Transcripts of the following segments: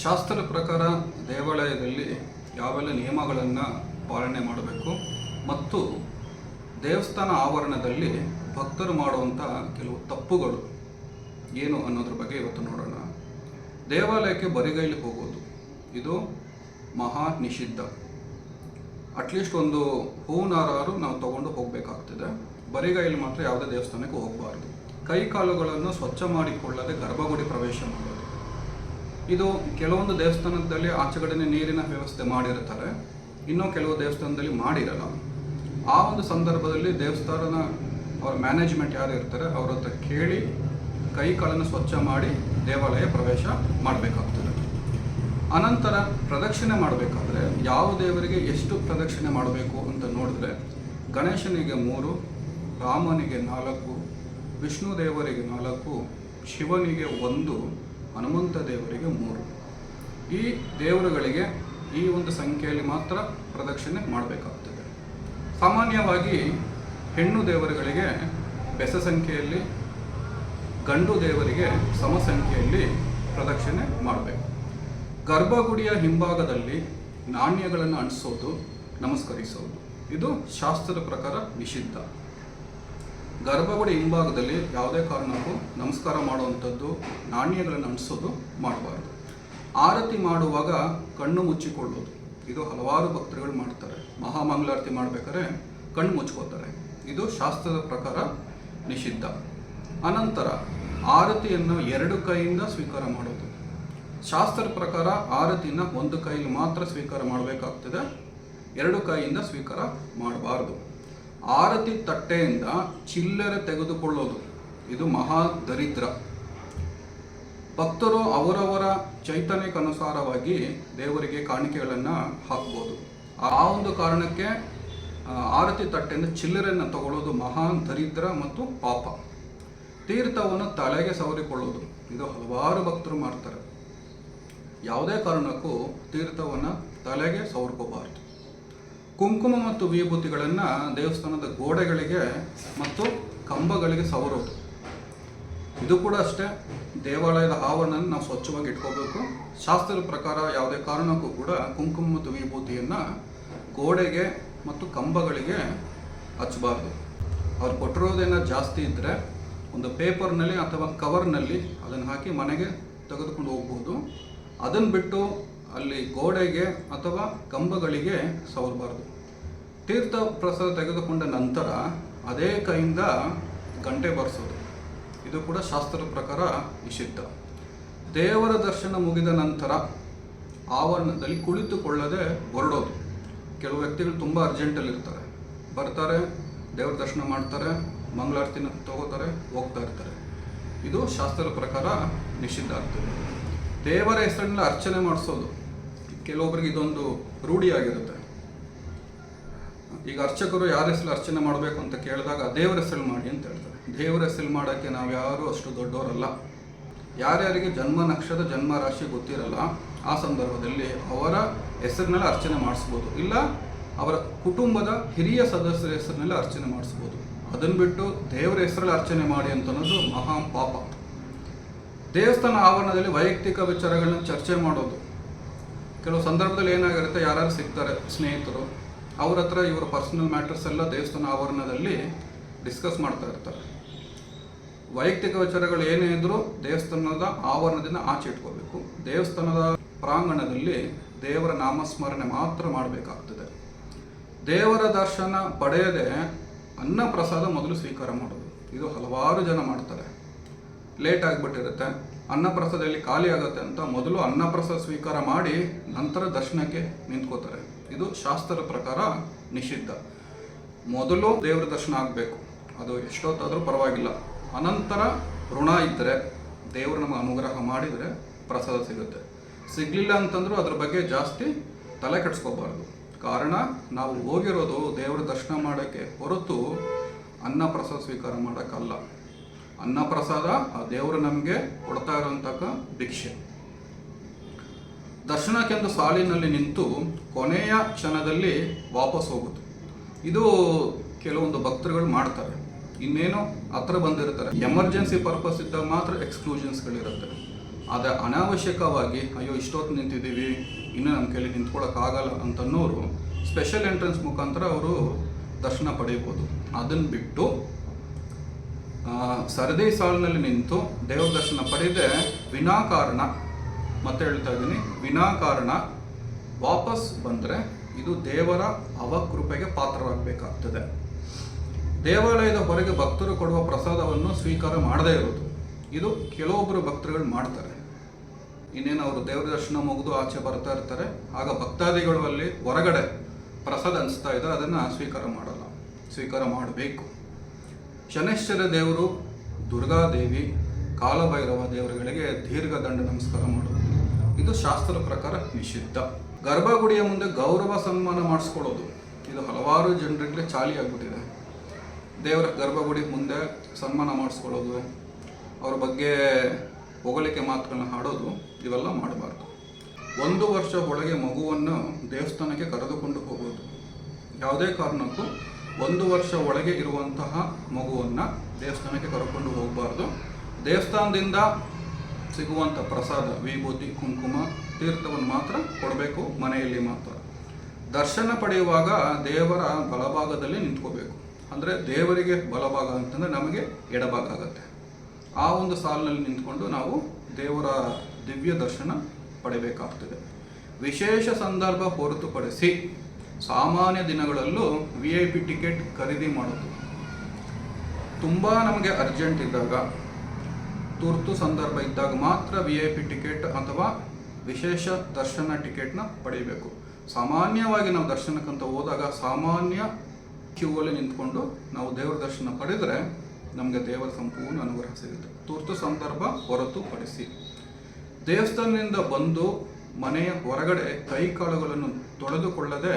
ಶಾಸ್ತ್ರದ ಪ್ರಕಾರ ದೇವಾಲಯದಲ್ಲಿ ಯಾವೆಲ್ಲ ನಿಯಮಗಳನ್ನು ಪಾಲನೆ ಮಾಡಬೇಕು ಮತ್ತು ದೇವಸ್ಥಾನ ಆವರಣದಲ್ಲಿ ಭಕ್ತರು ಮಾಡುವಂಥ ಕೆಲವು ತಪ್ಪುಗಳು ಏನು ಅನ್ನೋದ್ರ ಬಗ್ಗೆ ಇವತ್ತು ನೋಡೋಣ. ದೇವಾಲಯಕ್ಕೆ ಬರಿಗೈಲಿ ಹೋಗೋದು. ಇದು ಮಹಾ ನಿಷಿದ್ಧ. ಅಟ್ಲೀಸ್ಟ್ ಒಂದು ಹೂನಾರಾರು ನಾವು ತಗೊಂಡು ಹೋಗಬೇಕಾಗ್ತದೆ. ಬರಿಗೈಲಿ ಮಾತ್ರ ಯಾವುದೇ ದೇವಸ್ಥಾನಕ್ಕೆ ಹೋಗಬಾರ್ದು. ಕೈ ಕಾಲುಗಳನ್ನು ಸ್ವಚ್ಛ ಮಾಡಿಕೊಳ್ಳದೆ ಗರ್ಭಗುಡಿ ಪ್ರವೇಶ ಮಾಡೋದು ಇದು ಕೆಲವೊಂದು ದೇವಸ್ಥಾನದಲ್ಲಿ ಆಚೆಗಡೆನೆ ನೀರಿನ ವ್ಯವಸ್ಥೆ ಮಾಡಿರ್ತಾರೆ ಇನ್ನೂ ಕೆಲವು ದೇವಸ್ಥಾನದಲ್ಲಿ ಮಾಡಿರಲ್ಲ. ಆ ಒಂದು ಸಂದರ್ಭದಲ್ಲಿ ದೇವಸ್ಥಾನದ ಅವರ ಮ್ಯಾನೇಜ್ಮೆಂಟ್ ಯಾರು ಇರ್ತಾರೆ, ಅವ್ರ ಹತ್ರ ಕೇಳಿ ಕೈ ಕಾಲನ್ನು ಸ್ವಚ್ಛ ಮಾಡಿ ದೇವಾಲಯ ಪ್ರವೇಶ ಮಾಡಬೇಕಾಗ್ತದೆ. ಅನಂತರ ಪ್ರದಕ್ಷಿಣೆ ಮಾಡಬೇಕಾದ್ರೆ ಯಾವ ದೇವರಿಗೆ ಎಷ್ಟು ಪ್ರದಕ್ಷಿಣೆ ಮಾಡಬೇಕು ಅಂತ ನೋಡಿದ್ರೆ ಗಣೇಶನಿಗೆ ಮೂರು, ರಾಮನಿಗೆ ನಾಲ್ಕು ವಿಷ್ಣು ದೇವರಿಗೆ ನಾಲ್ಕು, ಶಿವನಿಗೆ ಒಂದು ಹನುಮಂತ ದೇವರಿಗೆ ಮೂರು. ಈ ದೇವರುಗಳಿಗೆ ಈ ಒಂದು ಸಂಖ್ಯೆಯಲ್ಲಿ ಮಾತ್ರ ಪ್ರದಕ್ಷಿಣೆ ಮಾಡಬೇಕಾಗ್ತದೆ. ಸಾಮಾನ್ಯವಾಗಿ ಹೆಣ್ಣು ದೇವರುಗಳಿಗೆ ಬೆಸ ಸಂಖ್ಯೆಯಲ್ಲಿ, ಗಂಡು ದೇವರಿಗೆ ಸಮ ಸಂಖ್ಯೆಯಲ್ಲಿ ಪ್ರದಕ್ಷಿಣೆ ಮಾಡಬೇಕು. ಗರ್ಭಗುಡಿಯ ಹಿಂಭಾಗದಲ್ಲಿ ನಾಣ್ಯಗಳನ್ನು ಅಂಟಿಸೋದು, ನಮಸ್ಕರಿಸೋದು. ಇದು ಶಾಸ್ತ್ರದ ಪ್ರಕಾರ ನಿಷಿದ್ಧ. ಗರ್ಭಗುಡಿ ಹಿಂಭಾಗದಲ್ಲಿ ಯಾವುದೇ ಕಾರಣಕ್ಕೂ ನಮಸ್ಕಾರ ಮಾಡುವಂಥದ್ದು, ನಾಣ್ಯಗಳನ್ನು ಅಂಟಿಸೋದು ಮಾಡಬಾರ್ದು. ಆರತಿ ಮಾಡುವಾಗ ಕಣ್ಣು ಮುಚ್ಚಿಕೊಳ್ಳೋದು. ಇದು ಹಲವಾರು ಭಕ್ತರುಗಳು ಮಾಡ್ತಾರೆ. ಮಹಾಮಂಗಳಾರತಿ ಮಾಡಬೇಕಾದ್ರೆ ಕಣ್ಣು ಮುಚ್ಕೋತಾರೆ ಇದು ಶಾಸ್ತ್ರದ ಪ್ರಕಾರ ನಿಷಿದ್ಧ. ಅನಂತರ ಆರತಿಯನ್ನು ಎರಡು ಕೈಯಿಂದ ಸ್ವೀಕಾರ ಮಾಡೋದು. ಶಾಸ್ತ್ರದ ಪ್ರಕಾರ ಆರತಿನ ಒಂದು ಕೈಯಲ್ಲಿ ಮಾತ್ರ ಸ್ವೀಕಾರ ಮಾಡಬೇಕಾಗ್ತದೆ. ಎರಡು ಕೈಯಿಂದ ಸ್ವೀಕಾರ ಮಾಡಬಾರ್ದು. ಆರತಿ ತಟ್ಟೆಯಿಂದ ಚಿಲ್ಲರೆ ತೆಗೆದುಕೊಳ್ಳೋದು. ಇದು ಮಹಾ ದರಿದ್ರ. ಭಕ್ತರು ಅವರವರ ಚೈತನ್ಯಕ್ಕನುಸಾರವಾಗಿ ದೇವರಿಗೆ ಕಾಣಿಕೆಗಳನ್ನು ಹಾಕ್ಬೋದು. ಆ ಒಂದು ಕಾರಣಕ್ಕೆ ಆರತಿ ತಟ್ಟೆಯಿಂದ ಚಿಲ್ಲರೆಯನ್ನು ತಗೊಳ್ಳೋದು ಮಹಾನ್ ದರಿದ್ರ ಮತ್ತು ಪಾಪ. ತೀರ್ಥವನ್ನು ತಲೆಗೆ ಸವರಿಕೊಳ್ಳೋದು. ಇದು ಹಲವಾರು ಭಕ್ತರು ಮಾಡ್ತಾರೆ. ಯಾವುದೇ ಕಾರಣಕ್ಕೂ ತೀರ್ಥವನ್ನು ತಲೆಗೆ ಸವರ್ಕೋಬಾರ್ದು. ಕುಂಕುಮ ಮತ್ತು ವಿಭೂತಿಗಳನ್ನು ದೇವಸ್ಥಾನದ ಗೋಡೆಗಳಿಗೆ ಮತ್ತು ಕಂಬಗಳಿಗೆ ಸವರೋದು ಇದು ಕೂಡ ಅಷ್ಟೇ. ದೇವಾಲಯದ ಆವರಣ ನಾವು ಸ್ವಚ್ಛವಾಗಿ ಇಟ್ಕೋಬೇಕು. ಶಾಸ್ತ್ರದ ಪ್ರಕಾರ ಯಾವುದೇ ಕಾರಣಕ್ಕೂ ಕೂಡ ಕುಂಕುಮ ಮತ್ತು ವಿಭೂತಿಯನ್ನು ಗೋಡೆಗೆ ಮತ್ತು ಕಂಬಗಳಿಗೆ ಹಚ್ಚಬಾರ್ದು. ಅವ್ರು ಕೊಟ್ಟಿರೋದೇನೋ ಜಾಸ್ತಿ ಇದ್ದರೆ ಒಂದು ಪೇಪರ್ನಲ್ಲಿ ಅಥವಾ ಕವರ್ನಲ್ಲಿ ಅದನ್ನು ಹಾಕಿ ಮನೆಗೆ ತೆಗೆದುಕೊಂಡು ಹೋಗ್ಬೋದು. ಅದನ್ನು ಬಿಟ್ಟು ಅಲ್ಲಿ ಗೋಡೆಗೆ ಅಥವಾ ಕಂಬಗಳಿಗೆ ಸವರಬಾರ್ದು. ತೀರ್ಥ ಪ್ರಸಾದ ತೆಗೆದುಕೊಂಡ ನಂತರ ಅದೇ ಕೈಯಿಂದ ಗಂಟೆ ಬಾರಿಸೋದು. ಇದು ಕೂಡ ಶಾಸ್ತ್ರದ ಪ್ರಕಾರ ನಿಷಿದ್ಧ. ದೇವರ ದರ್ಶನ ಮುಗಿದ ನಂತರ ಆವರಣದಲ್ಲಿ ಕುಳಿತುಕೊಳ್ಳದೆ ಹೊರಡೋದು. ಕೆಲವು ವ್ಯಕ್ತಿಗಳು ತುಂಬ ಅರ್ಜೆಂಟಲ್ಲಿ ಇರ್ತಾರೆ. ಬರ್ತಾರೆ, ದೇವರ ದರ್ಶನ ಮಾಡ್ತಾರೆ, ಮಂಗಳಾರತಿನ ತಗೋತಾರೆ, ಹೋಗ್ತಾ ಇರ್ತಾರೆ. ಇದು ಶಾಸ್ತ್ರದ ಪ್ರಕಾರ ನಿಷಿದ್ಧ ಆಗ್ತದೆ. ದೇವರ ಹೆಸರಿನಲ್ಲಿ ಅರ್ಚನೆ ಮಾಡಿಸೋದು. ಕೆಲವೊಬ್ಬರಿಗೆ ಇದೊಂದು ರೂಢಿಯಾಗಿರುತ್ತೆ ಈಗ ಅರ್ಚಕರು ಯಾರ ಹೆಸರು ಅರ್ಚನೆ ಮಾಡಬೇಕು ಅಂತ ಕೇಳಿದಾಗ ದೇವರ ಹೆಸರು ಮಾಡಿ ಅಂತ ಹೇಳ್ತಾರೆ. ದೇವರ ಹೆಸರು ಮಾಡೋಕ್ಕೆ ನಾವು ಯಾರು ಅಷ್ಟು ದೊಡ್ಡವರಲ್ಲ. ಯಾರ್ಯಾರಿಗೆ ಜನ್ಮ ನಕ್ಷತ್ರ, ಜನ್ಮ ರಾಶಿ ಗೊತ್ತಿರಲ್ಲ, ಆ ಸಂದರ್ಭದಲ್ಲಿ ಅವರ ಹೆಸರಿನಲ್ಲಿ ಅರ್ಚನೆ ಮಾಡಿಸ್ಬೋದು. ಇಲ್ಲ, ಅವರ ಕುಟುಂಬದ ಹಿರಿಯ ಸದಸ್ಯರ ಹೆಸರಿನಲ್ಲಿ ಅರ್ಚನೆ ಮಾಡಿಸ್ಬೋದು. ಅದನ್ನು ಬಿಟ್ಟು ದೇವರ ಹೆಸರಲ್ಲಿ ಅರ್ಚನೆ ಮಾಡಿ ಅಂತ ಅನ್ನೋದು ಮಹಾ ಪಾಪ. ದೇವಸ್ಥಾನ ಆವರಣದಲ್ಲಿ ವೈಯಕ್ತಿಕ ವಿಚಾರಗಳನ್ನ ಚರ್ಚೆ ಮಾಡೋದು. ಕೆಲವು ಸಂದರ್ಭದಲ್ಲಿ ಏನಾಗಿರುತ್ತೆ ಯಾರು ಸಿಗ್ತಾರೆ, ಸ್ನೇಹಿತರು ಅವ್ರ ಹತ್ರ ಇವರ ಪರ್ಸನಲ್ ಮ್ಯಾಟರ್ಸ್ ಎಲ್ಲ ದೇವಸ್ಥಾನ ಆವರಣದಲ್ಲಿ ಡಿಸ್ಕಸ್ ಮಾಡ್ತಾ ಇರ್ತಾರೆ. ವೈಯಕ್ತಿಕ ವಿಚಾರಗಳು ಏನೇ ಇದ್ದರೂ ದೇವಸ್ಥಾನದ ಆವರಣದಿಂದ ಆಚೆ ಇಟ್ಕೋಬೇಕು. ದೇವಸ್ಥಾನದ ಪ್ರಾಂಗಣದಲ್ಲಿ ದೇವರ ನಾಮಸ್ಮರಣೆ ಮಾತ್ರ ಮಾಡಬೇಕಾಗ್ತದೆ. ದೇವರ ದರ್ಶನ ಪಡೆಯದೆ ಅನ್ನ ಪ್ರಸಾದ ಮೊದಲು ಸ್ವೀಕಾರ ಮಾಡೋದು. ಇದು ಹಲವಾರು ಜನ ಮಾಡ್ತಾರೆ. ಲೇಟ್ ಆಗಿಬಿಟ್ಟಿರುತ್ತೆ. ಅನ್ನಪ್ರಸಾದಲ್ಲಿ ಖಾಲಿ ಆಗುತ್ತೆ ಅಂತ ಮೊದಲು ಅನ್ನಪ್ರಸಾದ ಸ್ವೀಕಾರ ಮಾಡಿ ನಂತರ ದರ್ಶನಕ್ಕೆ ನಿಂತ್ಕೋತಾರೆ. ಇದು ಶಾಸ್ತ್ರದ ಪ್ರಕಾರ ನಿಷಿದ್ಧ. ಮೊದಲು ದೇವರ ದರ್ಶನ ಆಗಬೇಕು. ಅದು ಎಷ್ಟೊತ್ತಾದರೂ ಪರವಾಗಿಲ್ಲ. ಅನಂತರ ಋಣ ಇದ್ದರೆ, ದೇವರು ನಮಗೆ ಅನುಗ್ರಹ ಮಾಡಿದರೆ ಪ್ರಸಾದ ಸಿಗುತ್ತೆ. ಸಿಗಲಿಲ್ಲ ಅಂತಂದ್ರೂ ಅದ್ರ ಬಗ್ಗೆ ಜಾಸ್ತಿ ತಲೆ ಕೆಡಿಸ್ಕೋಬಾರ್ದು. ಕಾರಣ, ನಾವು ಹೋಗಿರೋದು ದೇವರ ದರ್ಶನ ಮಾಡೋಕ್ಕೆ ಹೊರತು ಅನ್ನ ಪ್ರಸಾದ ಸ್ವೀಕಾರ ಮಾಡೋಕ್ಕಲ್ಲ. ಅನ್ನ ಪ್ರಸಾದ ಆ ದೇವರು ನಮಗೆ ಕೊಡ್ತಾ ಇರೋಂಥ ಭಿಕ್ಷೆ. ದರ್ಶನಕ್ಕೆಂದು ಸಾಲಿನಲ್ಲಿ ನಿಂತು ಕೊನೆಯ ಕ್ಷಣದಲ್ಲಿ ವಾಪಸ್ ಹೋಗುತ್ತೆ. ಇದು ಕೆಲವೊಂದು ಭಕ್ತರುಗಳು ಮಾಡ್ತಾರೆ. ಇನ್ನೇನು ಹತ್ರ ಬಂದಿರ್ತಾರೆ. ಎಮರ್ಜೆನ್ಸಿ ಪರ್ಪಸ್ ಇದ್ದಾಗ ಮಾತ್ರ ಎಕ್ಸ್ಕ್ಲೂಷನ್ಸ್ಗಳಿರುತ್ತೆ ಆದರೆ ಅನಾವಶ್ಯಕವಾಗಿ, ಅಯ್ಯೋ, ಇಷ್ಟೊತ್ತು ನಿಂತಿದ್ದೀವಿ, ಇನ್ನೂ ನಮ್ಮ ಕೈಲಿ ನಿಂತ್ಕೊಳ್ಳೋಕ್ಕಾಗಲ್ಲ ಅಂತನ್ನೋರು ಸ್ಪೆಷಲ್ ಎಂಟ್ರೆನ್ಸ್ ಮುಖಾಂತರ ಅವರು ದರ್ಶನ ಪಡೆಯಬಹುದು. ಅದನ್ನು ಬಿಟ್ಟು ಸರದಿ ಸಾಲಿನಲ್ಲಿ ನಿಂತು ದೇವ್ರ ದರ್ಶನ ಪಡೆದೇ ವಿನಾಕಾರಣ ಮತ್ತೆ ಹೇಳ್ತಾ ಇದ್ದೀನಿ, ವಿನಾಕಾರಣ ವಾಪಸ್ ಬಂದರೆ ಇದು ದೇವರ ಅವಕೃಪೆಗೆ ಪಾತ್ರರಾಗಬೇಕಾಗ್ತದೆ ದೇವಾಲಯದ ಹೊರಗೆ ಭಕ್ತರು ಕೊಡುವ ಪ್ರಸಾದವನ್ನು ಸ್ವೀಕಾರ ಮಾಡದೇ ಇರೋದು ಇದು ಕೆಲವೊಬ್ಬರು ಭಕ್ತರುಗಳು ಮಾಡ್ತಾರೆ. ಇನ್ನೇನು ಅವರು ದೇವರ ದರ್ಶನ ಮುಗಿದು ಆಚೆ ಬರ್ತಾ ಇರ್ತಾರೆ, ಆಗ ಭಕ್ತಾದಿಗಳು ಅಲ್ಲಿ ಹೊರಗಡೆ ಪ್ರಸಾದ ಅನಿಸ್ತಾ ಇದ್ದಾರೆ, ಅದನ್ನು ಸ್ವೀಕಾರ ಮಾಡಲ್ಲ. ಸ್ವೀಕಾರ ಮಾಡಬೇಕು. ಶನೇಶ್ವರ ದೇವರು ದುರ್ಗಾದೇವಿ ಕಾಲಭೈರವ ದೇವರುಗಳಿಗೆ ದೀರ್ಘ ದಂಡ ನಮಸ್ಕಾರ ಮಾಡೋದು ಇದು ಶಾಸ್ತ್ರದ ಪ್ರಕಾರ ನಿಷಿದ್ಧ. ಗರ್ಭಗುಡಿಯ ಮುಂದೆ ಗೌರವ ಸನ್ಮಾನ ಮಾಡಿಸ್ಕೊಳ್ಳೋದು. ಇದು ಹಲವಾರು ಜನರಿಗೆ ಚಾಲಿ ಆಗ್ಬಿಟ್ಟಿದೆ. ದೇವರ ಗರ್ಭಗುಡಿ ಮುಂದೆ ಸನ್ಮಾನ ಮಾಡಿಸ್ಕೊಳ್ಳೋದು, ಅವ್ರ ಬಗ್ಗೆ ಹೊಗಳಿಕೆ ಮಾತುಗಳನ್ನ ಹಾಡೋದು, ಇವೆಲ್ಲ ಮಾಡಬಾರ್ದು. ಒಂದು ವರ್ಷ ಒಳಗೆ ಮಗುವನ್ನು ದೇವಸ್ಥಾನಕ್ಕೆ ಕರೆದುಕೊಂಡು ಹೋಗೋದು. ಯಾವುದೇ ಕಾರಣಕ್ಕೂ ಒಂದು ವರ್ಷ ಒಳಗೆ ಇರುವಂತಹ ಮಗುವನ್ನು ದೇವಸ್ಥಾನಕ್ಕೆ ಕರ್ಕೊಂಡು ಹೋಗಬಾರ್ದು. ದೇವಸ್ಥಾನದಿಂದ ಸಿಗುವಂಥ ಪ್ರಸಾದ, ವಿಭೂತಿ, ಕುಂಕುಮ, ತೀರ್ಥವನ್ನು ಮಾತ್ರ ಕೊಡಬೇಕು, ಮನೆಯಲ್ಲಿ ಮಾತ್ರ. ದರ್ಶನ ಪಡೆಯುವಾಗ ದೇವರ ಬಲಭಾಗದಲ್ಲಿ ನಿಂತ್ಕೋಬೇಕು. ಅಂದರೆ ದೇವರಿಗೆ ಬಲಭಾಗ ಅಂತಂದರೆ ನಮಗೆ ಎಡಭಾಗ ಆಗುತ್ತೆ ಆ ಒಂದು ಸಾಲಿನಲ್ಲಿ ನಿಂತ್ಕೊಂಡು ನಾವು ದೇವರ ದಿವ್ಯ ದರ್ಶನ ಪಡೆಯಬೇಕಾಗ್ತದೆ ವಿಶೇಷ ಸಂದರ್ಭ ಹೊರತುಪಡಿಸಿ ಸಾಮಾನ್ಯ ದಿನಗಳಲ್ಲೂ ವಿ ಐ ಪಿ ಟಿಕೆಟ್ ಖರೀದಿ ಮಾಡೋದು. ತುಂಬ ನಮಗೆ ಅರ್ಜೆಂಟ್ ಇದ್ದಾಗ ತುರ್ತು ಸಂದರ್ಭ ಇದ್ದಾಗ ಮಾತ್ರ ವಿ ಐ ಪಿ ಟಿಕೆಟ್ ಅಥವಾ ವಿಶೇಷ ದರ್ಶನ ಟಿಕೆಟ್ನ ಪಡೆಯಬೇಕು. ಸಾಮಾನ್ಯವಾಗಿ ನಾವು ದರ್ಶನಕ್ಕಂತ ಹೋದಾಗ ಸಾಮಾನ್ಯ ಕ್ಯೂ ಅಲ್ಲಿ ನಿಂತ್ಕೊಂಡು ನಾವು ದೇವರ ದರ್ಶನ ಪಡೆದರೆ ನಮಗೆ ದೇವರ ಸಂಪೂರ್ಣ ಅನುಗ್ರಹ ಸಿಗುತ್ತೆ. ತುರ್ತು ಸಂದರ್ಭ ಹೊರತುಪಡಿಸಿ. ದೇವಸ್ಥಾನದಿಂದ ಬಂದು ಮನೆಯ ಹೊರಗಡೆ ಕೈ ಕಾಲುಗಳನ್ನು ತೊಳೆದುಕೊಳ್ಳದೆ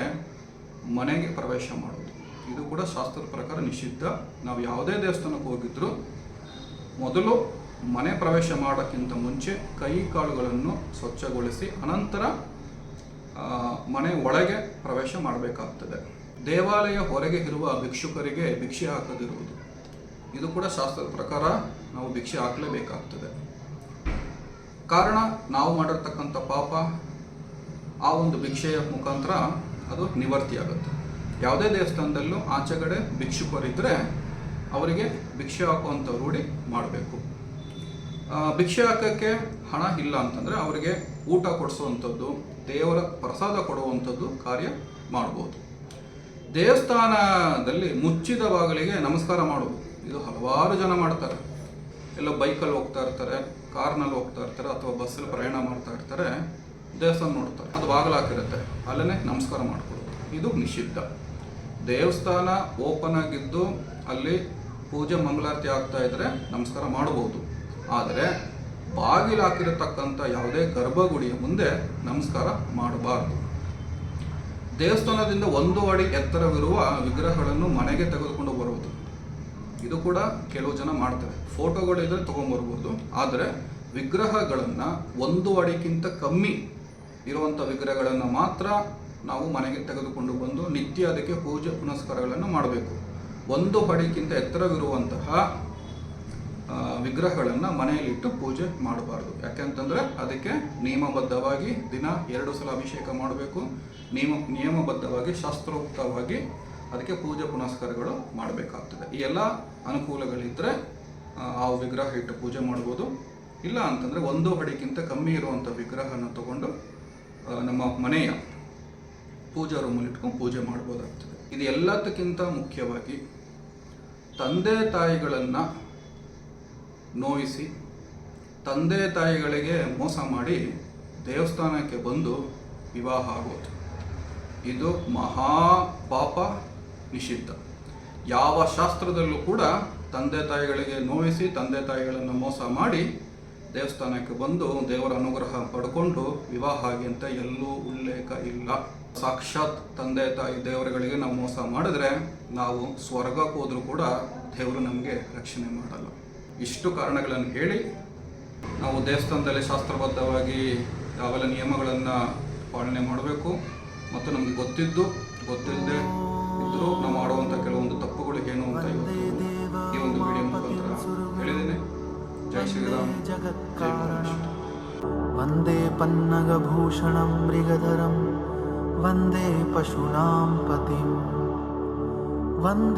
ಮನೆಗೆ ಪ್ರವೇಶ ಮಾಡೋದು ಇದು ಕೂಡ ಶಾಸ್ತ್ರದ ಪ್ರಕಾರ ನಿಷಿದ್ಧ. ನಾವು ಯಾವುದೇ ದೇವಸ್ಥಾನಕ್ಕೆ ಹೋಗಿದ್ರು ಮೊದಲು ಮನೆ ಪ್ರವೇಶ ಮಾಡೋಕ್ಕಿಂತ ಮುಂಚೆ ಕೈ ಕಾಲುಗಳನ್ನು ಸ್ವಚ್ಛಗೊಳಿಸಿ ಅನಂತರ ಮನೆ ಒಳಗೆ ಪ್ರವೇಶ ಮಾಡಬೇಕಾಗ್ತದೆ. ದೇವಾಲಯ ಹೊರಗೆ ಇರುವ ಭಿಕ್ಷುಕರಿಗೆ ಭಿಕ್ಷೆ ಹಾಕದಿರುವುದು. ಇದು ಕೂಡ ಶಾಸ್ತ್ರದ ಪ್ರಕಾರ ನಾವು ಭಿಕ್ಷೆ ಹಾಕಲೇಬೇಕಾಗ್ತದೆ. ಕಾರಣ, ನಾವು ಮಾಡಿರ್ತಕ್ಕಂಥ ಪಾಪ, ಆ ಒಂದು ಭಿಕ್ಷೆಯ ಮುಖಾಂತರ ಅದು ನಿವರ್ತಿಯಾಗುತ್ತೆ. ಯಾವುದೇ ದೇವಸ್ಥಾನದಲ್ಲೂ ಆಚೆಗಡೆ ಭಿಕ್ಷುಕರಿದ್ದರೆ ಅವರಿಗೆ ಭಿಕ್ಷೆ ಹಾಕುವಂಥ ರೂಢಿ ಮಾಡಬೇಕು. ಭಿಕ್ಷೆ ಹಾಕೋಕ್ಕೆ ಹಣ ಇಲ್ಲ ಅಂತಂದರೆ ಅವರಿಗೆ ಊಟ ಕೊಡಿಸುವಂಥದ್ದು, ದೇವರ ಪ್ರಸಾದ ಕೊಡುವಂಥದ್ದು ಕಾರ್ಯ ಮಾಡ್ಬೋದು. ದೇವಸ್ಥಾನದಲ್ಲಿ ಮುಚ್ಚಿದ ಬಾಗಿಲಿಗೆ ನಮಸ್ಕಾರ ಮಾಡೋದು ಇದು ಹಲವಾರು ಜನ ಮಾಡ್ತಾರೆ. ಎಲ್ಲ ಬೈಕಲ್ಲಿ ಹೋಗ್ತಾ ಇರ್ತಾರೆ, ಕಾರ್ನಲ್ಲಿ ಹೋಗ್ತಾ ಇರ್ತಾರೆ, ಅಥವಾ ಬಸ್ಸಲ್ಲಿ ಪ್ರಯಾಣ ಮಾಡ್ತಾ ಇರ್ತಾರೆ, ದೇವಸ್ಥಾನ ನೋಡ್ತಾರೆ. ಅದು ಬಾಗಿಲು ಹಾಕಿರುತ್ತೆ. ಅಲ್ಲೇ ನಮಸ್ಕಾರ ಮಾಡಿಕೊಡೋದು. ಇದು ನಿಷಿದ್ಧ. ದೇವಸ್ಥಾನ ಓಪನ್ ಆಗಿದ್ದು ಅಲ್ಲಿ ಪೂಜೆ, ಮಂಗಳಾರತಿ ಆಗ್ತಾ ಇದ್ರೆ ನಮಸ್ಕಾರ ಮಾಡಬಹುದು ಆದರೆ ಬಾಗಿಲು ಹಾಕಿರತಕ್ಕಂಥ ಯಾವುದೇ ಗರ್ಭಗುಡಿಯ ಮುಂದೆ ನಮಸ್ಕಾರ ಮಾಡಬಾರದು. ದೇವಸ್ಥಾನದಿಂದ ಒಂದು ಅಡಿ ಎತ್ತರವಿರುವ ವಿಗ್ರಹಗಳನ್ನು ಮನೆಗೆ ತೆಗೆದುಕೊಂಡು ಬರುವುದು. ಇದು ಕೂಡ ಕೆಲವು ಜನ ಮಾಡ್ತಾರೆ. ಫೋಟೋಗಳಿದ್ರೆ ತೊಗೊಂಬರ್ಬೋದು ಆದರೆ ವಿಗ್ರಹಗಳನ್ನು ಒಂದು ಅಡಿಗಿಂತ ಕಮ್ಮಿ ಇರುವಂಥ ವಿಗ್ರಹಗಳನ್ನು ಮಾತ್ರ ನಾವು ಮನೆಗೆ ತೆಗೆದುಕೊಂಡು ಬಂದು ನಿತ್ಯ ಅದಕ್ಕೆ ಪೂಜೆ ಪುನಸ್ಕಾರಗಳನ್ನು ಮಾಡಬೇಕು. ಒಂದು ಅಡಿಗಿಂತ ಎತ್ತರವಿರುವಂತಹ ವಿಗ್ರಹಗಳನ್ನು ಮನೆಯಲ್ಲಿಟ್ಟು ಪೂಜೆ ಮಾಡಬಾರ್ದು. ಯಾಕೆಂತಂದರೆ ಅದಕ್ಕೆ ನಿಯಮಬದ್ಧವಾಗಿ ದಿನ ಎರಡು ಸಲ ಅಭಿಷೇಕ ಮಾಡಬೇಕು. ನಿಯಮ ನಿಯಮಬದ್ಧವಾಗಿ ಶಾಸ್ತ್ರೋಕ್ತವಾಗಿ ಅದಕ್ಕೆ ಪೂಜೆ ಪುನಸ್ಕಾರಗಳು ಮಾಡಬೇಕಾಗ್ತದೆ. ಈ ಎಲ್ಲ ಅನುಕೂಲಗಳಿದ್ದರೆ ಆ, ವಿಗ್ರಹ ಇಟ್ಟು ಪೂಜೆ ಮಾಡ್ಬೋದು. ಇಲ್ಲ ಅಂತಂದರೆ ಒಂದು ಅಡಿಗಿಂತ ಕಮ್ಮಿ ಇರುವಂಥ ವಿಗ್ರಹನ ತಗೊಂಡು ನಮ್ಮ ಮನೆಯ ಪೂಜಾ ರೂಮಲ್ಲಿ ಇಟ್ಕೊಂಡು ಪೂಜೆ ಮಾಡ್ಬೋದಾಗ್ತದೆ. ಇದು ಎಲ್ಲದಕ್ಕಿಂತ ಮುಖ್ಯವಾಗಿ ತಂದೆ ತಾಯಿಗಳನ್ನು ನೋಯಿಸಿ ತಂದೆ ತಾಯಿಗಳಿಗೆ ಮೋಸ ಮಾಡಿ ದೇವಸ್ಥಾನಕ್ಕೆ ಬಂದು ವಿವಾಹ ಆಗೋದು. ಇದು ಮಹಾ ಪಾಪ ನಿಷಿದ್ಧ. ಯಾವ ಶಾಸ್ತ್ರದಲ್ಲೂ ಕೂಡ ತಂದೆ ತಾಯಿಗಳಿಗೆ ನೋಯಿಸಿ ತಂದೆ ತಾಯಿಗಳನ್ನು ಮೋಸ ಮಾಡಿ ದೇವಸ್ಥಾನಕ್ಕೆ ಬಂದು ದೇವರ ಅನುಗ್ರಹ ಪಡ್ಕೊಂಡು ವಿವಾಹ ಆಗಿ ಅಂತ ಎಲ್ಲೂ ಉಲ್ಲೇಖ ಇಲ್ಲ. ಸಾಕ್ಷಾತ್ ತಂದೆ ತಾಯಿ ದೇವರುಗಳಿಗೆ ನಾವು ಮೋಸ ಮಾಡಿದ್ರೆ ನಾವು ಸ್ವರ್ಗಕ್ಕೆ ಹೋದ್ರೂ ಕೂಡ ದೇವರು ನಮಗೆ ರಕ್ಷಣೆ ಮಾಡಲ್ಲ. ಇಷ್ಟು ಕಾರಣಗಳನ್ನು ಹೇಳಿ ನಾವು ದೇವಸ್ಥಾನದಲ್ಲಿ ಶಾಸ್ತ್ರಬದ್ಧವಾಗಿ ಯಾವೆಲ್ಲ ನಿಯಮಗಳನ್ನು ಪಾಲನೆ ಮಾಡಬೇಕು ಮತ್ತು ನಮಗೆ ಗೊತ್ತಿದ್ದು ಗೊತ್ತಿಲ್ಲದೆ ಇದ್ದರೂ ನಾವು ಮಾಡುವಂಥ ಕೆಲವೊಂದು ತಪ್ಪುಗಳು ಏನು ಅಂತ ಈ ಒಂದು ವಿಡಿಯೋ ಮುಖಾಂತರ ಹೇಳಿದ್ದೇನೆ. ಜೈ ಶ್ರೀರಾಮ್. ವಂದೇ ಪನ್ನಗಭೂಷಣಂ ಮೃಗಧರಂ. ವಂದೇ ಪಶುನಾಂ ಪತಿಂ. ವಂದೇ